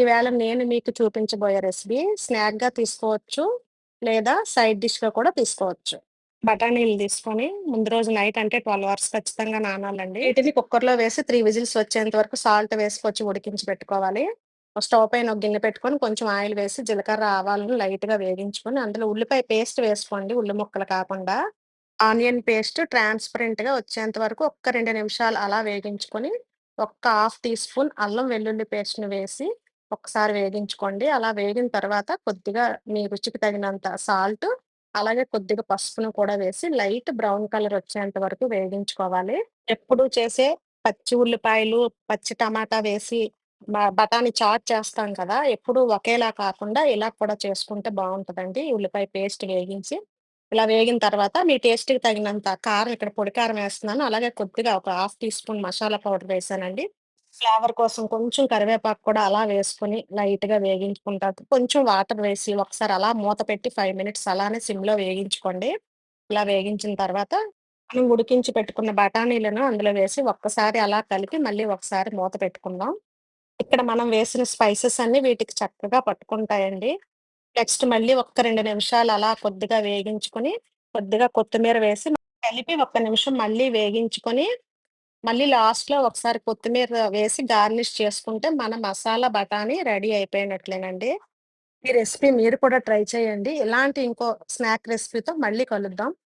ఈవేళ నేను మీకు చూపించబోయే రెసిపీ స్నాక్‌గా తీసుకోవచ్చు. లేదా సైడ్ డిష్‌గా కూడా తీసుకోవచ్చు. బఠానీలు తీసుకొని ముందు రోజు నైట్ అంటే 12 అవర్స్ ఖచ్చితంగా నానాలండి. వీటిని కుక్కర్‌లో వేసి త్రీ విజిల్స్ వచ్చేంత వరకు సాల్ట్ వేసుకొచ్చి ఉడికించి పెట్టుకోవాలి. స్టవ్ పైన ఒక గిన్నె పెట్టుకొని కొంచెం ఆయిల్ వేసి జీలకర్ర, ఆవాలను లైట్‌గా వేగించుకొని అందులో ఉల్లిపాయ పేస్ట్ వేసుకోండి ఉల్లి ముక్కలు కాకుండా. ఆనియన్ పేస్ట్ ట్రాన్స్‌పరెంట్‌గా వచ్చేంత వరకు ఒక్క రెండు నిమిషాలు అలా వేగించుకొని, ఒక్క హాఫ్ టీ స్పూన్ అల్లం వెల్లుల్లి పేస్ట్‌ని వేసి ఒకసారి వేగించుకోండి. అలా వేగిన తర్వాత కొద్దిగా మీ రుచికి తగినంత సాల్ట్, అలాగే కొద్దిగా పసుపును కూడా వేసి లైట్ బ్రౌన్ కలర్ వచ్చేంత వరకు వేగించుకోవాలి. ఎప్పుడు చేసే పచ్చి ఉల్లిపాయలు, పచ్చి టమాటా వేసి బఠానీ చాట్ చేస్తాం కదా! ఎప్పుడూ ఒకేలా కాకుండా ఇలా కూడా చేసుకుంటే బాగుంటుందండి ఉల్లిపాయ పేస్ట్ వేగించి, ఇలా వేగిన తర్వాత మీ టేస్ట్‌కి తగినంత కారం ఇక్కడ పొడి కారం వేస్తున్నాను. అలాగే కొద్దిగా ఒక half tea spoon masala powder వేసానండి ఫ్లేవర్ కోసం కొంచెం కరివేపాకు కూడా అలా వేసుకొని లైట్‌గా వేగించుకున్న కొంచెం వాటర్ వేసి ఒకసారి అలా మూత పెట్టి ఫైవ్ మినిట్స్ అలానే సిమ్‌లో వేగించుకోండి. ఇలా వేగించిన తర్వాత మనం ఉడికించి పెట్టుకున్న బఠానీలను అందులో వేసి ఒక్కసారి అలా కలిపి మళ్ళీ ఒకసారి మూత పెట్టుకుందాం. ఇక్కడ మనం వేసిన స్పైసెస్ అన్నీ వీటికి చక్కగా పట్టుకుంటాయండి. నెక్స్ట్ మళ్ళీ ఒక్క రెండు నిమిషాలు అలా కొద్దిగా వేగించుకొని, కొద్దిగా కొత్తిమీర వేసి కలిపి ఒక్క నిమిషం మళ్ళీ వేగించుకొని, మళ్ళీ లాస్ట్‌లో ఒకసారి కొత్తిమీర వేసి గార్నిష్ చేసుకుంటే మన మసాలా బఠానీ రెడీ అయిపోయినట్లేనండి. ఈ రెసిపీ మీరు కూడా ట్రై చేయండి. ఇలాంటి ఇంకో స్నాక్ రెసిపీతో మళ్ళీ కలుద్దాం.